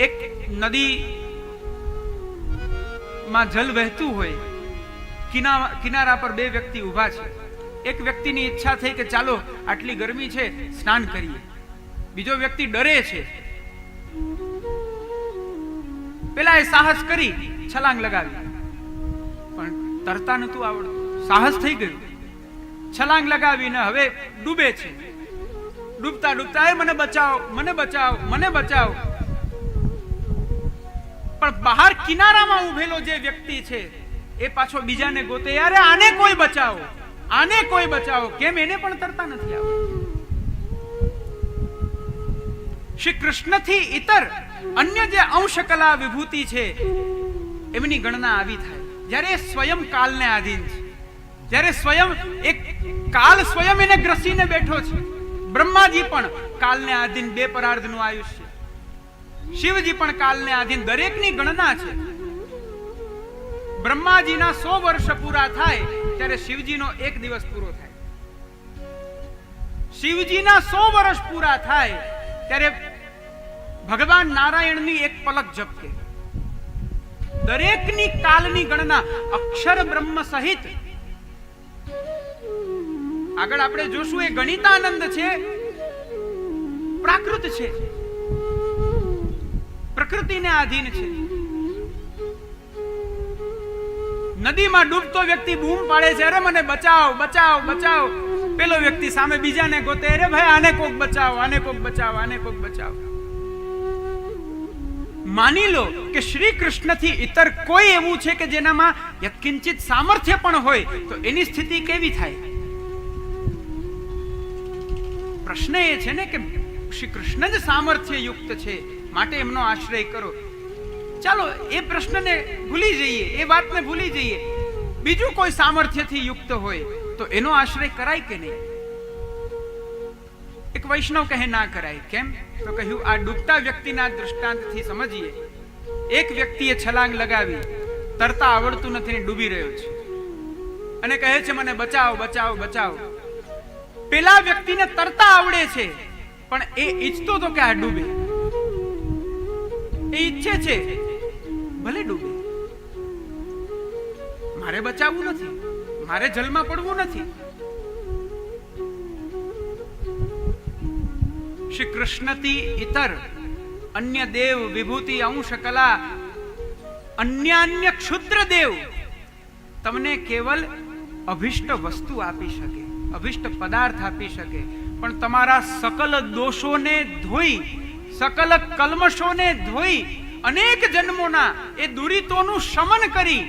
એક નદી માં જલ વહેતું હોય કિના- કિનારા પર બે વ્યક્તિ ઊભા છે. એક વ્યક્તિની ઈચ્છા થઈ કે ચાલો આટલી ગરમી છે, સ્નાન કરીએ. બીજો વ્યક્તિ ડરે છે. પેલા એ સાહસ કરી, છલાંગ લગાવી. પણ તરતા નતું આવડતું. સાહસ થઈ ગયું. છલાંગ લગાવીને હવે ડૂબે છે. ડૂબતા ડૂબતા, એ મને બચાવો મને બચાવો મને બચાવો. પણ બહાર કિનારામાં ઉભેલો જે વ્યક્તિ છે, એ પાછો બીજાને ગોતે યારે આને કોઈ બચાવો? આને કોઈ બચાવો? કેમ એને પણ તરતા નથી આવડતું શ્રી કૃષ્ણથી ઇતર અન્ય જે અંશ કલા વિભૂતિ છે, એમની ગણના આવી થાય. જ્યારે એ સ્વયં કાલને આધીન છે, જ્યારે સ્વયં એક કાલ સ્વયં એને ગ્રસીને બેઠો છે, બ્રહ્માજી પણ કાલને આધીન બે પરાર્ધનું આયુષ્ય. શિવજી પણ કાલને આધીન દરેકની ગણના છે. બ્રહ્માજીના સો વર્ષ પૂરા થાય ત્યારે શિવજીનો એક દિવસ પૂરો થાય. શિવજીના સો વર્ષ પૂરા થાય ત્યારે ભગવાન નારાયણની એક પલક ઝપકે દરેકની કાલની ગણના અક્ષર બ્રહ્મ સહિત. આગળ આપણે જોશું એ ગણિતાનંદ છે, પ્રાકૃત છે. પ્રકૃતિને આધીન છે. નદીમાં ડૂબતો વ્યક્તિ બૂમ પાડે છે, અરે મને બચાવ બચાવ બચાવ. પેલો વ્યક્તિ સામે બીજાને ગોતે, અરે ભાઈ, આને કોક બચાવ, આને કોક બચાવ, આને કોક બચાવ. માની લો કે શ્રી કૃષ્ણથી ઇતર કોઈ એવું છે કે જેનામાં યત્કિંચિત સામર્થ્ય પણ હોય, તો એની સ્થિતિ કેવી થાય? પ્રશ્ન એ છે ને કે શ્રી કૃષ્ણ જ સામર્થ્ય યુક્ત છે. માટે એમનો આશ્રય કરો. ચાલો, એ પ્રશ્નને ભૂલી જઈએ, એ વાતને ભૂલી જઈએ. બીજું કોઈ સામર્થ્યથી યુક્ત હોય, તો એનો આશ્રય કરાય કે નહીં? એક વૈષ્ણવ કહે, ના કરાય. કેમ? તો કહ્યું, આ ડૂબતા વ્યક્તિના દૃષ્ટાંતથી સમજીએ. એક વ્યક્તિએ છલાંગ લગાવી, તરતા આવડતું નથી ને ડૂબી રહ્યો છે. અને કહે છે, મને બચાવો બચાવો બચાવો. પેલા વ્યક્તિને તરતા આવડે છે, પણ એ ઈચ્છતો તો કે આ ડૂબે. એ ઈચ્છે છે. ભલે ડૂબે. મારે બચાવવું નથી. મારે જલમાં પડવું નથી. શ્રી કૃષ્ણથી ઇતર અન્ય દેવ વિભૂતિ અંશ કલા અન્ય અન્ય ક્ષુદ્ર દેવ તમને કેવલ અભિષ્ટ વસ્તુ આપી શકે, અભિષ્ટ પદાર્થ આપી શકે, પણ તમારા સકલ દોષોને ધોઈ સકલ કલ્મશોને ધોઈ અનેક જન્મોના એ દુરિતોનું શમન કરી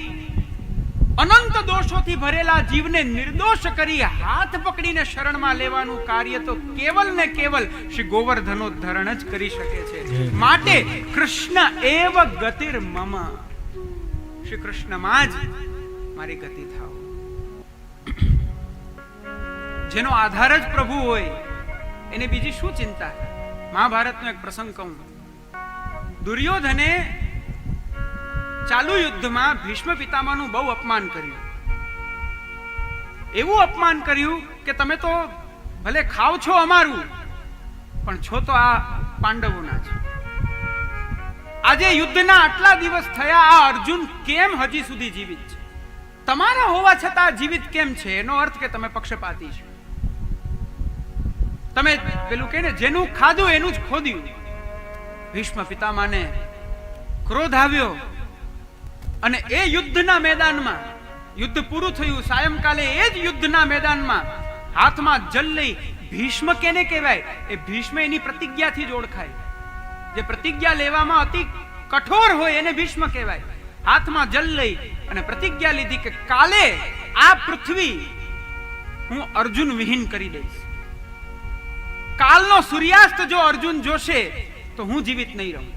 અનંત દોષોથી ભરેલા જીવને નિર્દોષ કરી હાથ પકડીને શરણમાં લેવાનું કાર્ય તો કેવલ ને કેવલ શ્રી ગોવર્ધનો ધરણ જ કરી શકે છે. માટે કૃષ્ણ એવ ગતિર મમ. શ્રી કૃષ્ણમાં જ મારી ગતિ થાવ. જેનો આધાર જ પ્રભુ હોય એને બીજી શું ચિંતા? મહાભારતનો એક પ્રસંગ કહું. દુર્યોધને ચાલુ યુદ્ધમાં ભીષ્મ પિતામાનું બહુ અપમાન કર્યું. એવું અપમાન કર્યું કે તમે તો ભલે ખાવ છો અમારું, પણ છો તો આ પાંડવોના છે. આજે યુદ્ધના આટલા દિવસ થયા, આ અર્જુન કેમ હજી સુધી જીવિત છે? તમારા હોવા છતાં જીવિત કેમ છે? એનો અર્થ કે તમે પક્ષપાતી છો. તમે પેલું કહે ને, જેનું ખાધું એનું જ ખોદ્યું. ભીષ્મ પિતામાને ક્રોધ આવ્યો અને એ યુદ્ધના મેદાનમાં, યુદ્ધ પૂરું થયું, સાયંકાલે એ જ યુદ્ધના મેદાનમાં હાથમાં જલ લઈ ભીષ્મ કેને કહેવાય? એ ભીષ્મ એની પ્રતિજ્ઞાથી જ ઓળખાય. જે પ્રતિજ્ઞા લેવામાં અતિ કઠોર હોય એને ભીષ્મ કહેવાય. હાથમાં જલ લઈ અને પ્રતિજ્ઞા લીધી કે કાલે આ પૃથ્વી હું અર્જુન વિહીન કરી દઈશ. કાલનો સૂર્યાસ્ત જો અર્જુન જોશે, તો હું જીવિત નહીં રહું.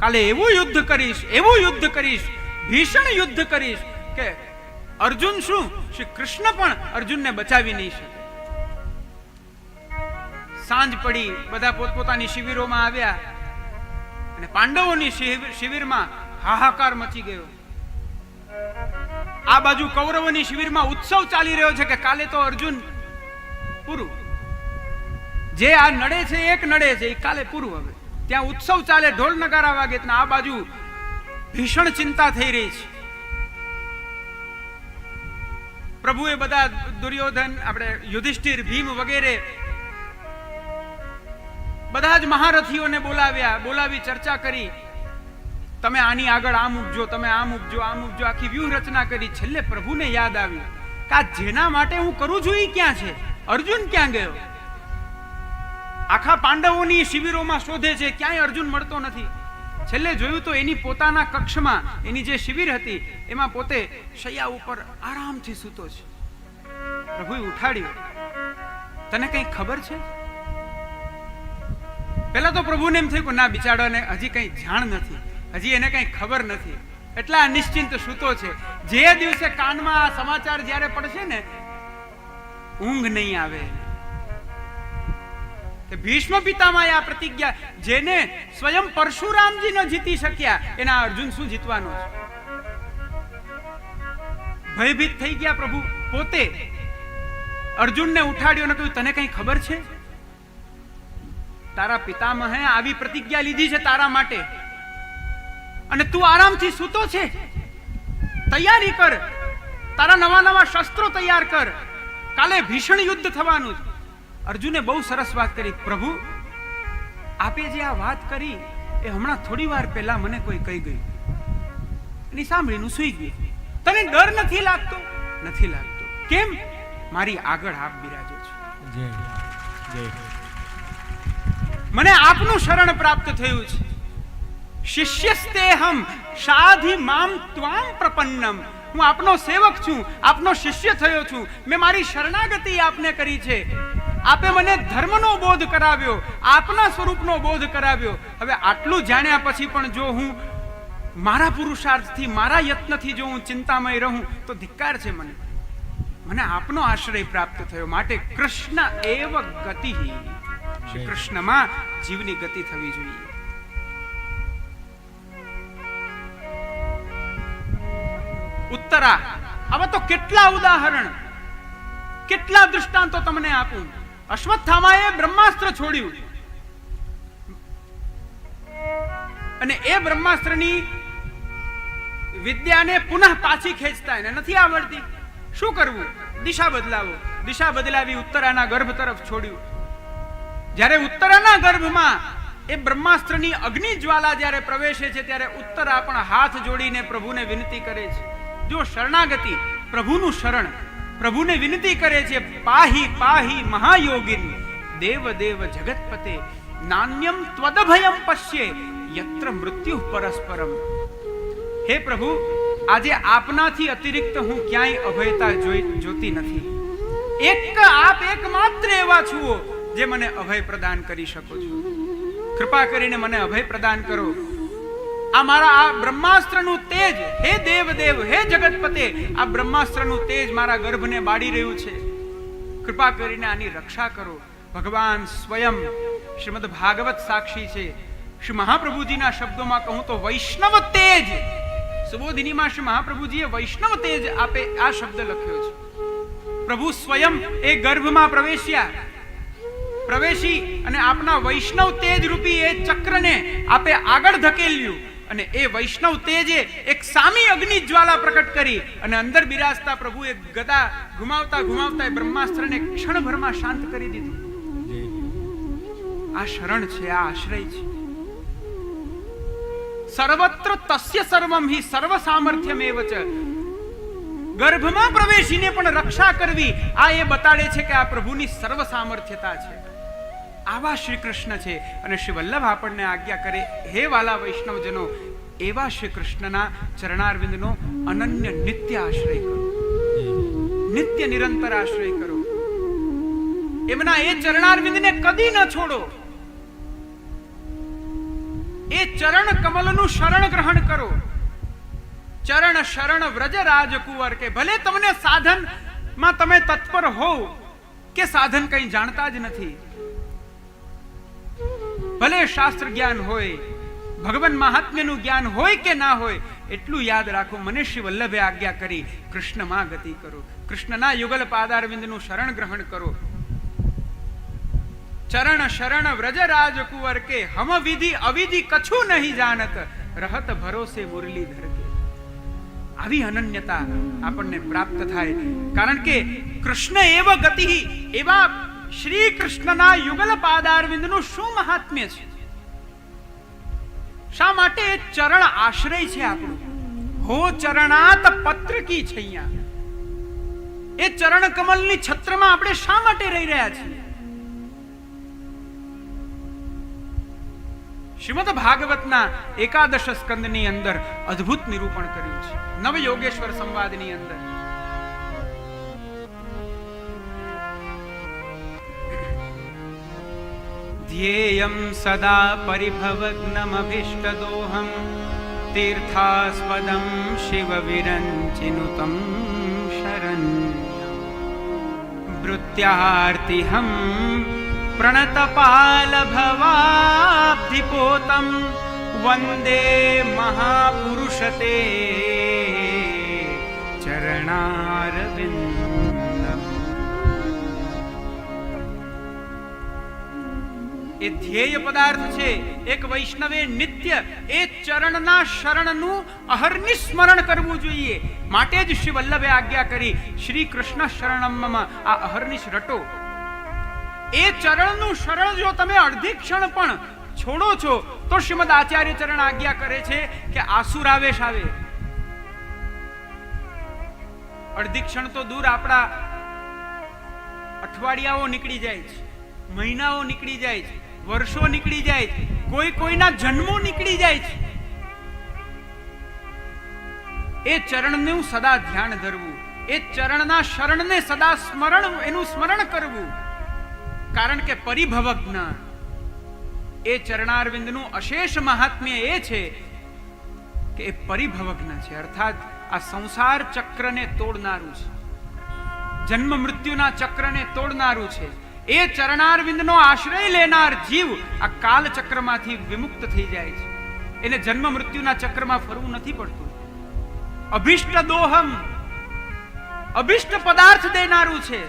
કાલે એવું યુદ્ધ કરીશ, એવું યુદ્ધ કરીશ, ભીષણ યુદ્ધ કરીશ કે અર્જુન શું? શ્રી કૃષ્ણ પણ અર્જુનને બચાવી નહીં શકે. સાંજ પડી, બધા પોતપોતાની શિબિરોમાં આવ્યા અને પાંડવોની શિબિરમાં હાહાકાર મચી ગયો. આ બાજુ કૌરવોની શિબિરમાં ઉત્સવ ચાલી રહ્યો છે કે કાલે તો અર્જુન પૂરું. જે આ નડે છે, એક નડે છે એ કાલે પૂરું હવે. ત્યાં ઉત્સવ ચાલે, ઢોલ નગારા વાગે આ બાજુ ભીષણ ચિંતા થઈ રહી છે. પ્રભુએ બધા દુર્યોધન, આપણે યુધિષ્ઠિર, ભીમ વગેરે બધા જ મહારથીઓને બોલાવ્યા, બોલાવી ચર્ચા કરી. તમે આની આગળ આમ ઉપજો તમે આમ ઉપજો આમ ઉપજો આખી વ્યૂહ રચના કરી. છેલ્લે પ્રભુને યાદ આવ્યું કે જેના માટે હું કરું છું એ ક્યાં છે? અર્જુન ક્યાં ગયો? આખા પાંડવોની શિબિરોમાં શોધે છે, ક્યાંય અર્જુન મળતો નથી. છેલ્લે જોયું તો એની પોતાના કક્ષમાં, એની જે શિબિર હતી, એમાં પોતે શૈયા ઉપર આરામથી સૂતો છે. પ્રભુએ ઉઠાડ્યો. તને કઈ ખબર છે? પહેલા તો પ્રભુને એમ થયું કે ના બિચારાને હજી કઈ જાણ નથી. હજી એને કઈ ખબર નથી. એટલા નિશ્ચિંત સૂતો છે. જે દિવસે કાનમાં આ સમાચાર જ્યારે પડશે ને, ઊંઘ નહીં આવે. ભીષ્મ પિતામાં આ પ્રતિજ્ઞા, જેને સ્વયં પરશુરામજી ન જીતી શક્યા, એના અર્જુન શું જીતવાનો છે? ભયભીત થઈ ગયા પ્રભુ, પોતે અર્જુનને ઉઠાડ્યો ને કહ્યું, તને કઈ ખબર છે? તારા પિતામહે આવી પ્રતિજ્ઞા લીધી છે તારા માટે. અને તું આરામથી સૂતો છે. તૈયારી કર. તારા નવા નવા શસ્ત્રો તૈયાર કર. કાલે ભીષણ યુદ્ધ થવાનું છે. અર્જુને બહુ સરસ વાત કરી પ્રભુ આપે જે આ વાત કરી એ હમણાં થોડી વાર પહેલા મને કોઈ કહી ગયું. એની સાંભળીને સુઈ ગયું. તને ડર નથી લાગતો? નથી લાગતો. કેમ? મારી આગળ આપ બિરાજો છે. જય જય મને આપનું શરણ પ્રાપ્ત થયું છે. શિષ્યસ્તેહમ સાધિ મામ ત્વામ પ્રપન્નમ. હું આપનો સેવક છું આપનો શિષ્ય થયો છું. મેં મારી શરણાગતિ આપને કરી છે. આપે મને ધર્મનો બોધ કરાવ્યો, આપના સ્વરૂપનો બોધ કરાવ્યો. હવે આટલું જાણ્યા પછી પણ જો હું મારા પુરુષાર્થથી, મારા યત્નથી જો હું ચિંતામય રહું, તો ધિક્કાર છે મને. મને આપનો આશ્રય પ્રાપ્ત થયો. માટે કૃષ્ણ એવ ગતિ. શ્રી કૃષ્ણમાં જીવની ગતિ થવી જોઈએ. ઉત્તરા. આવા તો કેટલા ઉદાહરણ, કેટલા દૃષ્ટાંતો તમને આપું. અશ્વત્થામાએ બ્રહ્માસ્ત્ર છોડ્યું. અને એ બ્રહ્માસ્ત્રની વિદ્યાને પુનઃ પાછી ખેંચતા એને નથી આવડતી. શું કરવું? દિશા બદલાવો. દિશા બદલાવી ઉત્તરાના ગર્ભ તરફ છોડ્યું. જ્યારે ઉત્તરાના ગર્ભમાં એ બ્રહ્માસ્ત્રની અગ્નિ જ્વાલા જ્યારે પ્રવેશે છે, ત્યારે ઉત્તરા પણ હાથ જોડીને પ્રભુને વિનંતી કરે છે. જો શરણાગતિ પ્રભુનું શરણ પ્રભુને વિનંતી કરે છે, પાહી પાહી મહાયોગિન, દેવ દેવ જગતપતે નાન્યમ ત્વદભયમ પશ્યે, યત્ર મૃત્યુ પરસ્પરમ. હે પ્રભુ, આજે આપનાથી અતિરિક્ત હું ક્યાંય અભયતા જોઈ, જોતી નથી. એક આપ એકમાત્ર એવા છુઓ, જે મને અભય પ્રદાન કરી શકો છો. કૃપા કરીને મને અભય પ્રદાન કરો. આ મારા આ બ્રહ્માસ્ત્રનું તેજ, હે દેવ દેવ હે જગતપતે, આ બ્રહ્માસ્ત્રનું તેજ મારા ગર્ભને બાળી રહ્યું છે. કૃપા કરીને આની રક્ષા કરો. ભગવાન સ્વયં શ્રીમદ ભાગવત સાક્ષી છે. શ્રી મહાપ્રભુજીના શબ્દોમાં કહું તો વૈષ્ણવ તેજ. સુબોધિનીમાં શ્રી મહાપ્રભુજીએ વૈષ્ણવ તેજ આપે આ શબ્દ લખ્યો છે. પ્રભુ સ્વયં એ ગર્ભમાં પ્રવેશ્યા. પ્રવેશી અને આપના વૈષ્ણવ તેજ રૂપી એ ચક્રને આપે આગળ ધકેલ્યું. અને એ વૈષ્ણવ તેજે એક સામી અગ્નિ જ્વાલા પ્રકટ કરી અને અંદર બિરાજતા પ્રભુએ ગદા ઘુમાવતા ઘુમાવતા એ બ્રહ્માસ્ત્રને ક્ષણભરમાં શાંત કરી દીધું. આ શરણ છે, આ આશ્રય છે. સર્વત્ર તસ્ય સર્વમ હિ સર્વ સામર્થ્યમેવ ચ ગર્ભમાં પ્રવેશીને પણ રક્ષા કરવી, આ એ બતાડે છે કે આ પ્રભુની સર્વ સામર્થ્યતા છે. આવા શ્રી કૃષ્ણ છે. અને શ્રી વલ્લભ આપણને આજ્ઞા કરે, હે વાલા વૈષ્ણવજનો, એવા શ્રી કૃષ્ણના ચરણારવિંદનો અનન્ય નિત્ય આશ્રય કરો. નિત્ય નિરંતર આશ્રય કરો. એમના એ ચરણારવિંદને કદી ન છોડો. એ ચરણ કમલનું શરણ ગ્રહણ કરો. ચરણ શરણ વ્રજ રાજકુંવર કે ભલે તમને સાધનમાં તમે તત્પર હોવ, કે સાધન કંઈ જાણતા જ નથી ભલે શાસ્ત્ર જ્ઞાન હોય, ભગવાન મહાત્મ્યનું જ્ઞાન હોય કે ના હોય, એટલું યાદ રાખો, મને શ્રી વલ્લભે આજ્ઞા કરી કૃષ્ણમાં ગતિ કરો, કૃષ્ણના યુગલ પાદારવિંદનું શરણ ગ્રહણ કરો. ચરણ શરણ વ્રજ રાજ કુંવર કે, હમ વિધિ અવિધિ કછું નહીં જાણત, રહત ભરોસે મુરલીધર કે આવી અનન્યતા આપણને પ્રાપ્ત થાય. કારણ કે કૃષ્ણ એવ ગતિ, એવા શ્રી કૃષ્ણના યુગલ પાદારવિંદનું શું મહાત્મ્ય છે? શા માટે ચરણ આશ્રય છે આપણું? હો ચરણાત પત્ર કી અહીંયા. એ ચરણ કમલની છત્રમાં આપણે શા માટે રહી રહ્યા છીએ? શ્રીમદ ભાગવતના એકાદશ સ્કંદની અંદર અદ્ભુત નિરૂપણ કર્યું છે. નવ યોગેશ્વર સંવાદની અંદર. ध्येयं सदा परिभवग्नमभीष्टदोहं तीर्थास्पदं शिवविरञ्चिनुतं शरन् वृत्यार्तिहं प्रणतपालभवाब्धिपोतं वन्दे महापुरुषते। चरणारविन्द એ ધ્યેય પદાર્થ છે, એક વૈષ્ણવે નિત્ય એ ચરણના શરણનું અહર્નિ સ્મરણ કરવું જોઈએ. માટે જ શ્રી વલ્લભે આજ્ઞા કરી, શ્રી કૃષ્ણ શરણમમાં આ અહર્નિશ રટો. એ ચરણનું શરણ જો તમે અડધી ક્ષણ પણ છોડો છો, તો શ્રીમદ આચાર્ય ચરણ આજ્ઞા કરે છે કે આસુરાવેશ આવે. અડધી ક્ષણ તો દૂર આપણા અઠવાડિયાઓ નીકળી જાય છે, મહિનાઓ નીકળી જાય છે. વર્ષો નીકળી જાય છે. કોઈ કોઈના જન્મો નીકળી જાય છે. એ ચરણનું સદા ધ્યાન ધરવું. એ ચરણના શરણને સદા સ્મરણ, એનું સ્મરણ કરવું. કારણ કે પરિભવ જ્ઞાન એ ચરણારવિંદનું અશેષ મહાત્મ્ય એ છે કે એ પરિભવજ્ઞ છે. અર્થાત આ સંસાર ચક્રને તોડનારું છે. જન્મ મૃત્યુના ચક્રને તોડનારું છે. એ ચરણારવિંદનો આશ્રય લેનાર જીવ આ કાલ ચક્રમાંથી વિમુક્ત થઈ જાય છે. એને જન્મ મૃત્યુના ચક્રમાં ફરવું નથી પડતું. અભિષ્ટ દોહમ, અભિષ્ટ પદાર્થ દેનારું છે.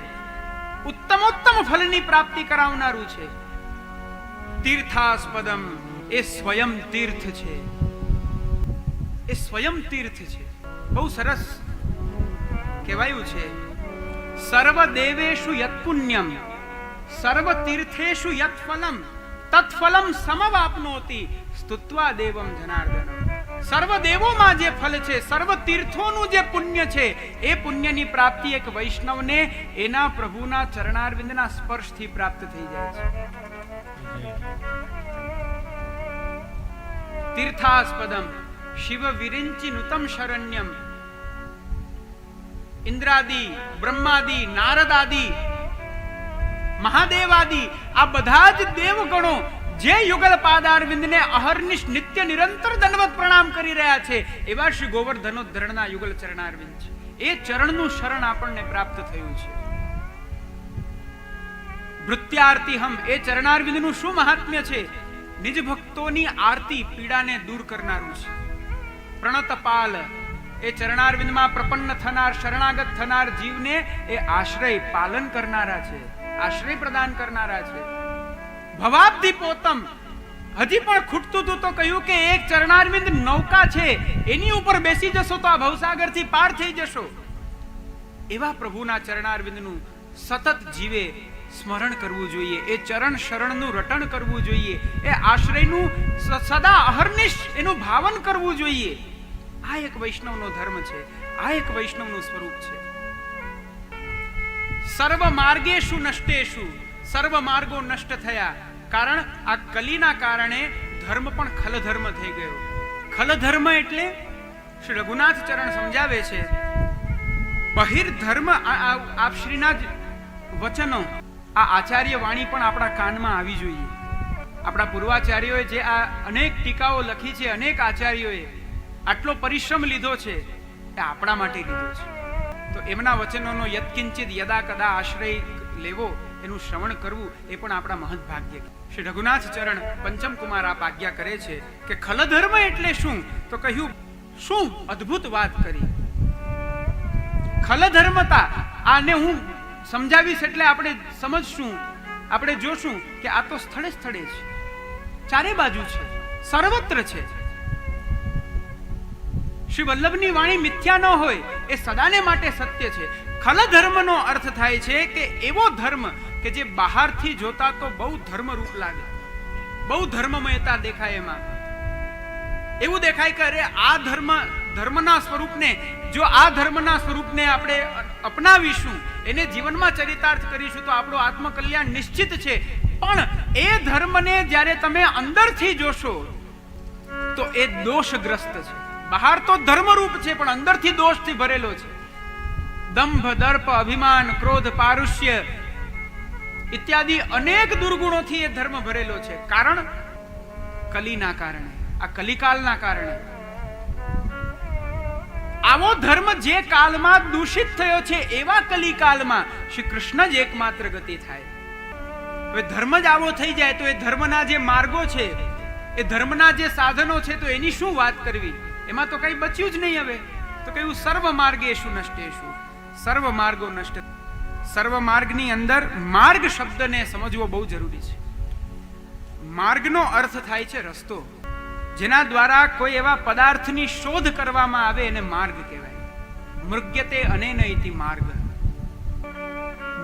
ઉત્તમોત્તમ ફલની પ્રાપ્તિ કરાવનારું છે. તીર્થાસ્પદમ, એ સ્વયં તીર્થ છે. એ સ્વયં તીર્થ છે. બહુ સરસ કહેવાયું છે. સર્વ દેવેશુ યત પુણ્યમ સર્વ તીર્થેશુ યત ફલમ તત્ફલમ સમવાપનોતિ સ્તુત્વા દેવમ જનાર્દન સર્વ દેવોમાં જે ફલ છે સર્વ તીર્થોનું જે પુણ્ય છે એ પુણ્યની પ્રાપ્તિ એક વૈષ્ણવને એના પ્રભુના ચરણારવિંદના સ્પર્શથી પ્રાપ્ત થઈ જાય છે તીર્થાસ્પદમ શિવ વિરિંચિ નુતમ શરણ્યમ ઇન્દ્રાદિ બ્રહ્માદિ નારદાદિ મહાદેવાદિ, આ બધા જ દેવગણો જે યુગલ પાદારવિંદને અહર્નિશ નિત્ય નિરંતર દંડવત પ્રણામ કરી રહ્યા છે, એવા શ્રી ગોવર્ધનોદ્ધરણના યુગલ ચરણારવિંદ છે. એ ચરણનું શરણ આપણને પ્રાપ્ત થયું છે. વૃત્યારતી હમ એ ચરણારવિંદનું શું મહાત્મ્ય છે? નિજ ભક્તોની આરતી પીડાને દૂર કરનારું છે. પ્રણતપાલ, એ ચરણારવિંદમાં પ્રપન્ન થનાર, શરણાગત થનાર જીવને એ આશ્રય પાલન કરનારા છે. આશ્રય પ્રદાન કરનારા છે. ભવાબ્ધિ પોતમ. હજી પણ ખૂટતું તો કહ્યું કે એક ચરણારવિંદ નૌકા છે, એની ઉપર બેસી જશો તો આ ભવસાગરથી પાર થઈ જશો. એવા પ્રભુના ચરણારવિંદનું સતત જીવે સ્મરણ કરવું જોઈએ, એ ચરણ શરણનું રટણ કરવું જોઈએ, એ આશ્રયનું સદા અહર્નિશ એનું ભાવન કરવું જોઈએ. આ એક વૈષ્ણવનો ધર્મ છે, આ એક વૈષ્ણવનું સ્વરૂપ છે. સર્વ માર્ગેશુ નષ્ટેશુ સર્વ માર્ગો નષ્ટ થયા. કારણ આ કલીના કારણે ધર્મ પણ ખલધર્મ થઈ ગયો. ખલધર્મ એટલે શ્રી રઘુનાથ ચરણ સમજાવે છે, બહિર્ધર્મ આપ શ્રીના જ વચનો, આ આચાર્ય વાણી પણ આપણા કાનમાં આવી જોઈએ. આપણા પૂર્વાચાર્યોએ જે આ અનેક ટીકાઓ લખી છે, અનેક આચાર્યોએ આટલો પરિશ્રમ લીધો છે, એ આપણા માટે લીધો છે. તો એમના વચનોનો યત્કિંચિત યદા કદા આશ્રય લેવો, એનું શ્રવણ કરવું, એ પણ આપણા મહદ ભાગ્ય. શ્રી રઘુનાથ ચરણ પંચમ કુમાર આપ આજ્ઞા કરે છે કે ખલધર્મ એટલે શું? તો કહ્યું, શું અદ્ભુત વાત કરી. ખલધર્મતા, આને હું સમજાવીશ એટલે આપણે સમજશું, આપણે જોશું કે આ તો સ્થળે સ્થળે છે. ચારે બાજુ છે, સર્વત્ર છે. શ્રી વલ્લભની વાણી મિથ્યા ન હોય એ સદાને માટે સત્ય છે. ખલ ધર્મનો અર્થ થાય છે કે એવો ધર્મ કે જે બહારથી જોતા તો બહુ ધર્મરૂપ લાગે. બહુ ધર્મમયતા દેખાય એમાં. એવું દેખાય કે અરે આ ધર્મ, ધર્મના સ્વરૂપને, જો આ ધર્મના સ્વરૂપને આપણે અપનાવીશું, એને જીવનમાં ચરિતાર્થ કરીશું, તો આપણું આત્મકલ્યાણ નિશ્ચિત છે. પણ એ ધર્મને જ્યારે તમે અંદરથી જોશો, તો એ દોષગ્રસ્ત છે. બહાર તો ધર્મરૂપ છે, પણ અંદરથી દોષથી ભરેલો છે. દંભ, દર્પ, અભિમાન, ક્રોધ, પારુષ્ય ઇત્યાદિ અનેક દુર્ગુણોથી એ ધર્મ ભરેલો છે. કારણ કલીના કારણે, આ કલિકાલના કારણે. આવો ધર્મ જે કાલમાં દૂષિત થયો છે, એવા કલિકાલમાં શ્રી કૃષ્ણ જ એકમાત્ર ગતિ થાય. હવે ધર્મ જ આવો થઈ જાય તો એ ધર્મના જે માર્ગો છે, એ ધર્મના જે સાધનો છે, તો એની શું વાત કરવી? એમાં તો કઈ બચ્યું જ નહીં હવે. તો કહ્યું સર્વ માર્ગેશુ નષ્ટેશુ. સર્વ માર્ગો નષ્ટ. સર્વ માર્ગની અંદર માર્ગ શબ્દને સમજવો બહુ જરૂરી છે. માર્ગનો અર્થ થાય છે રસ્તો. જેના દ્વારા કોઈ એવા પદાર્થની શોધ કરવામાં આવે એને માર્ગ કહેવાય. મૃગ્યતે અને ઇતિ માર્ગ.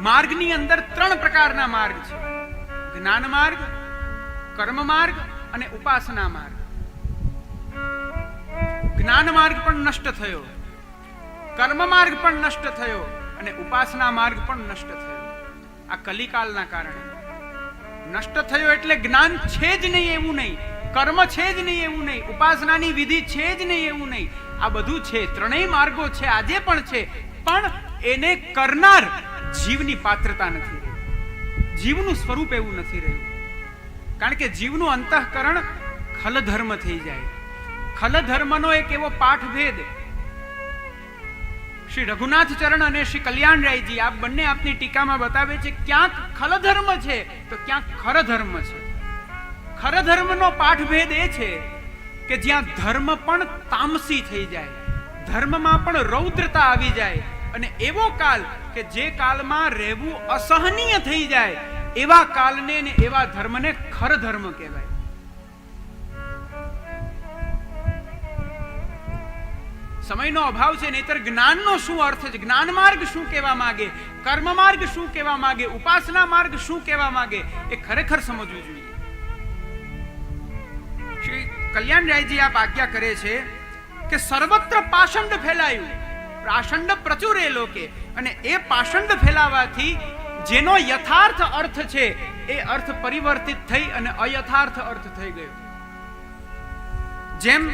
માર્ગની અંદર ત્રણ પ્રકારના માર્ગ છે. જ્ઞાન માર્ગ, કર્મ માર્ગ અને ઉપાસના માર્ગ. જ્ઞાન માર્ગ પણ નષ્ટ થયો, કર્મ માર્ગ પણ નષ્ટ થયો અને ઉપાસના માર્ગ પણ નષ્ટ થયો. આ કલિકાલના કારણે. નષ્ટ થયો એટલે જ્ઞાન છે જ નહીં એવું નહીં, કર્મ છે જ નહીં એવું નહીં, ઉપાસનાની વિધિ છે જ નહીં એવું નહીં. આ બધું છે, ત્રણેય માર્ગો છે, આજે પણ છે, પણ એને કરનાર જીવની પાત્રતા નથી રહી. જીવનું સ્વરૂપ એવું નથી રહ્યું. કારણ કે જીવનું અંતઃકરણ ખલધર્મ થઈ જાય. ખલધર્મનો એક એવો પાઠભેદ. શ્રી રઘુનાથ ચરણ અને શ્રી કલ્યાણરાયજી આ બંને આપની ટીકામાં બતાવે છે, ક્યાંક ખલ ધર્મ છે, તો ક્યાંક ખર ધર્મ છે. ખર ધર્મનો પાઠભેદ એ છે કે જ્યાં ધર્મ પણ તામસી થઈ જાય, ધર્મમાં પણ રૌદ્રતા આવી જાય, અને એવો કાલ કે જે કાલમાં રહેવું અસહનીય થઈ જાય, એવા કાલને ને એવા ધર્મને ખર ધર્મ કહેવાય. સમયનો અભાવ છે નહીતર જ્ઞાનનો શું અર્થ છે? જ્ઞાન માર્ગ શું કહેવા માંગે? કર્મ માર્ગ શું કહેવા માંગે? ઉપાસના માર્ગ શું કહેવા માંગે? એ ખરેખર સમજવું જોઈએ. શ્રી કલ્યાણરાયજી આપ આજ્ઞા કરે છે કે સર્વત્ર પાષંડ ફેલાયું પાષંડ પ્રચુર એ લોકે, અને એ પાષંડ ફેલાવાથી જેનો યથાર્થ અર્થ છે, એ અર્થ પરિવર્તિત થઈ અને અયથાર્થ અર્થ થઈ ગયો. જેમ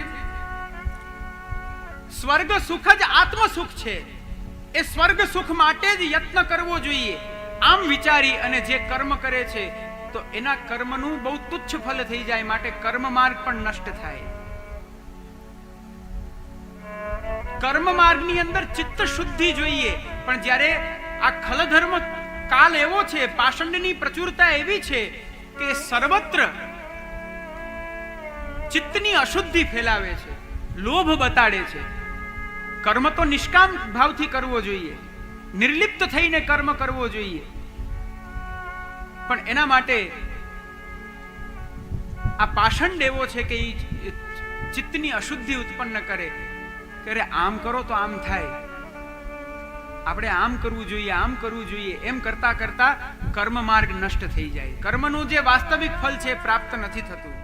સ્વર્ગ સુખ જ આત્મ સુખ છે. એ સ્વર્ગ સુખ માટે જ યત્ન કરવો જોઈએ. આમ વિચારી અને જે કર્મ કરે છે, તો એના કર્મનું બહુ તુચ્છ ફલ થઈ જાય, માટે કર્મ માર્ગ પણ નષ્ટ થાય. કર્મ માર્ગની અંદર ચિત્ત શુદ્ધિ જોઈએ, પણ જ્યારે આ ખલધર્મ કાલ એવો છે, પાષંડની પ્રચુરતા એવી છે, કે સર્વત્ર ચિત્તની અશુદ્ધિ ફેલાવે છે, લોભ બતાડે છે. કર્મ તો નિષ્કામ ભાવથી કરવો જોઈએ. નિર્લિપ્ત થઈને કર્મ કરવો જોઈએ. પણ એના માટે આ પાષંડ એવો છે કે એ ચિત્તની અશુદ્ધિ ઉત્પન્ન કરે. ત્યારે આમ કરો તો આમ થાય. આપણે આમ કરવું જોઈએ, આમ કરવું જોઈએ. એમ કરતા કરતા કર્મ માર્ગ નષ્ટ થઈ જાય. કર્મનું જે વાસ્તવિક ફળ છે પ્રાપ્ત નથી થતું.